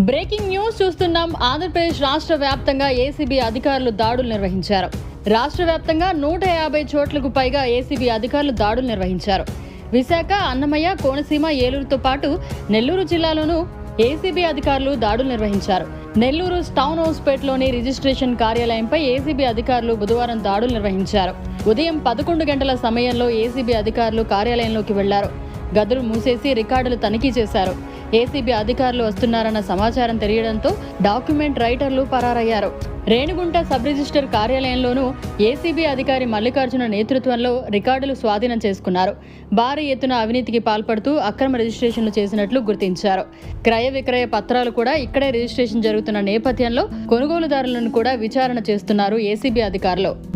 Breaking news చూస్తున్నాం. ఆంధ్రప్రదేశ్ రాష్ట్ర వ్యాప్తంగా ఏసీబీ అధికారులు దాడులు నిర్వహించారు. రాష్ట్ర వ్యాప్తంగా నూట యాభై చోట్లకు పైగా ఏసీబీ అధికారులు దాడులు నిర్వహించారు. విశాఖ అన్నమయ్య కోనసీమ ఏలూరుతో పాటు నెల్లూరు జిల్లాలోనూ ఏసీబీ అధికారులు దాడులు నిర్వహించారు. నెల్లూరు టౌన్ హౌస్పేట్లోని రిజిస్ట్రేషన్ కార్యాలయంపై ఏసీబీ అధికారులు బుధవారం దాడులు నిర్వహించారు. ఉదయం పదకొండు గంటల సమయంలో ఏసీబీ అధికారులు కార్యాలయంలోకి వెళ్ళారు. గదులు మూసేసి రికార్డులు తనిఖీ చేశారు. ఏసీబీ అధికారులు వస్తున్నారన్న సమాచారం తెలియడంతో డాక్యుమెంట్ రైటర్లు పరారయ్యారు. రేణిగుంట సబ్ రిజిస్టర్ కార్యాలయంలోనూ ఏసీబీ అధికారి మల్లికార్జున నేతృత్వంలో రికార్డులు స్వాధీనం చేసుకున్నారు. భారీ ఎత్తున అవినీతికి పాల్పడుతూ అక్రమ రిజిస్ట్రేషన్లు చేసినట్లు గుర్తించారు. క్రయ విక్రయ పత్రాలు కూడా ఇక్కడే రిజిస్ట్రేషన్ జరుగుతున్న నేపథ్యంలో కొనుగోలుదారులను కూడా విచారణ చేస్తున్నారు ఏసీబీ అధికారులు.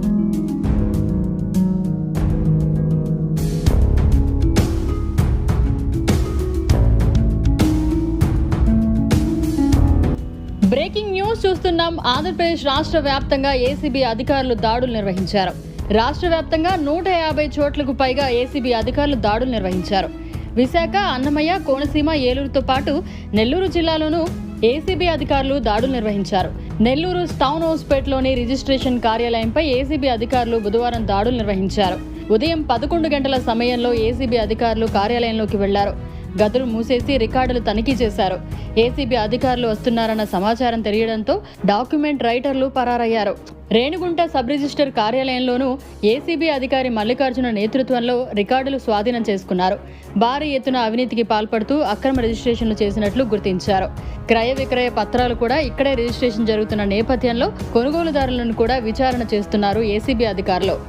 న్యూస్ చూస్తున్నాం. ఆంధ్రప్రదేశ్ రాష్ట్ర వ్యాప్తంగా ఏసీబీ అధికారులు దాడులు నిర్వహించారు. రాష్ట్ర వ్యాప్తంగా నూట యాభై చోట్లకు పైగా ఏసీబీ అధికారులు దాడులు నిర్వహించారు. విశాఖ అన్నమయ్య కోనసీమ ఏలూరుతో పాటు నెల్లూరు జిల్లాలోనూ ఏసీబీ అధికారులు దాడులు నిర్వహించారు. నెల్లూరు టౌన్ హౌస్పేట్లోని రిజిస్ట్రేషన్ కార్యాలయంపై ఏసీబీ అధికారులు బుధవారం దాడులు నిర్వహించారు. ఉదయం పదకొండు గంటల సమయంలో ఏసీబీ అధికారులు కార్యాలయంలోకి వెళ్ళారు. గదులు మూసేసి రికార్డులు తనిఖీ చేశారు. ఏసీబీ అధికారులు వస్తున్నారన్న సమాచారం తెలియడంతో డాక్యుమెంట్ రైటర్లు పరారయ్యారు. రేణుగుంట సబ్ రిజిస్టర్ కార్యాలయంలోనూ ఏసీబీ అధికారి మల్లికార్జున నేతృత్వంలో రికార్డులు స్వాధీనం చేసుకున్నారు. భారీ ఎత్తున అవినీతికి పాల్పడుతూ అక్రమ రిజిస్ట్రేషన్లు చేసినట్లు గుర్తించారు. క్రయ విక్రయ పత్రాలు కూడా ఇక్కడే రిజిస్ట్రేషన్ జరుగుతున్న నేపథ్యంలో కొనుగోలుదారులను కూడా విచారణ చేస్తున్నారు ఏసీబీ అధికారులు.